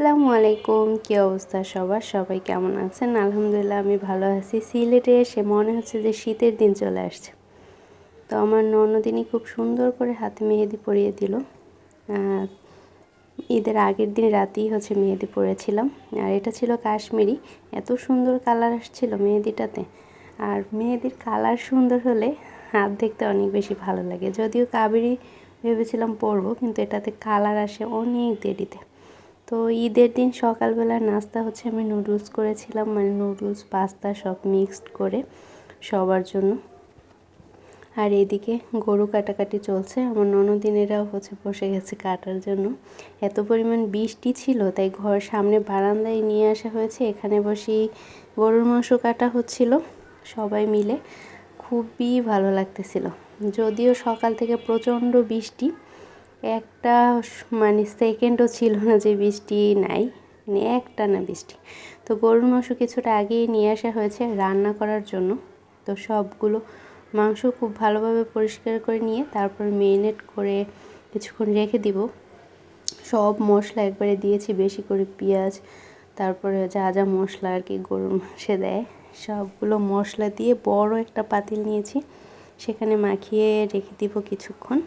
আসসালামু আলাইকুম। কী অবস্থা সবার? সবাই কেমন আছেন? আলহামদুলিল্লাহ, আমি ভালো আছি। সিলেটে এসে মনে হচ্ছে যে শীতের দিন চলে আসছে। তো আমার ননদিনী খুব সুন্দর করে হাতে মেহেদি পরিয়ে দিল। ঈদের আগের দিন রাতেই হচ্ছে মেহেদি পরেছিলাম। আর এটা ছিল কাশ্মীরি। এত সুন্দর কালার আসছিল মেহেদিটাতে। আর মেহেদির কালার সুন্দর হলে হাত দেখতে অনেক বেশি ভালো লাগে। যদিও কাবেরি ভেবেছিলাম পরবো, কিন্তু এটাতে কালার আসে অনেক দেরিতে। তো ঈদের দিন সকালবেলা নাস্তা হচ্ছে আমি নুডলস করেছিলাম মানে নুডলস, পাস্তা সব মিক্সড করে সবার জন্য। আর এদিকে গরু কাটাকাটি চলছে, আমার ননদিনেরাও হচ্ছে বসে গেছে কাটার জন্য। এত পরিমাণ বৃষ্টি ছিল, তাই ঘর সামনে বারান্দায় নিয়ে আসা হয়েছে। এখানে বসেই গরুর মাংস কাটা হচ্ছিল সবাই মিলে। খুবই ভালো লাগতেছিল। যদিও সকাল থেকে প্রচণ্ড বৃষ্টি একটা মানে সেকেন্ডও ছিল না যে বৃষ্টি নাই মানে একটা না বৃষ্টি। তো গরুর মাংস কিছুটা আগেই নিয়ে আসা হয়েছে রান্না করার জন্য। তো সবগুলো মাংস খুব ভালোভাবে পরিষ্কার করে নিয়ে তারপর মেরিনেট করে কিছুক্ষণ রেখে দিব। সব মশলা একবারে দিয়েছি, বেশি করে পেঁয়াজ, তারপরে যা যা মশলা আর কি গরুর মাংসে দেয়, সবগুলো মশলা দিয়ে বড় একটা পাতিল নিয়েছি। সেখানে মাখিয়ে রেখে দিব কিছুক্ষণ।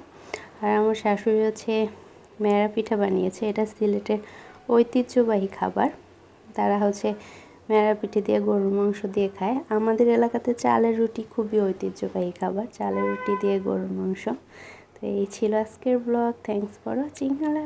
আর আমার শাশুড়ি হচ্ছে মেরা পিঠা বানিয়েছে, এটা সিলেটের ঐতিহ্যবাহী খাবার। তারা হচ্ছে মেরা পিঠে দিয়ে গরুর মাংস দিয়ে খায়। আমাদের এলাকাতে চালের রুটি খুবই ঐতিহ্যবাহী খাবার, চালের রুটি দিয়ে গরুর মাংস। তো এই ছিল আজকের blog thanks for watching Allah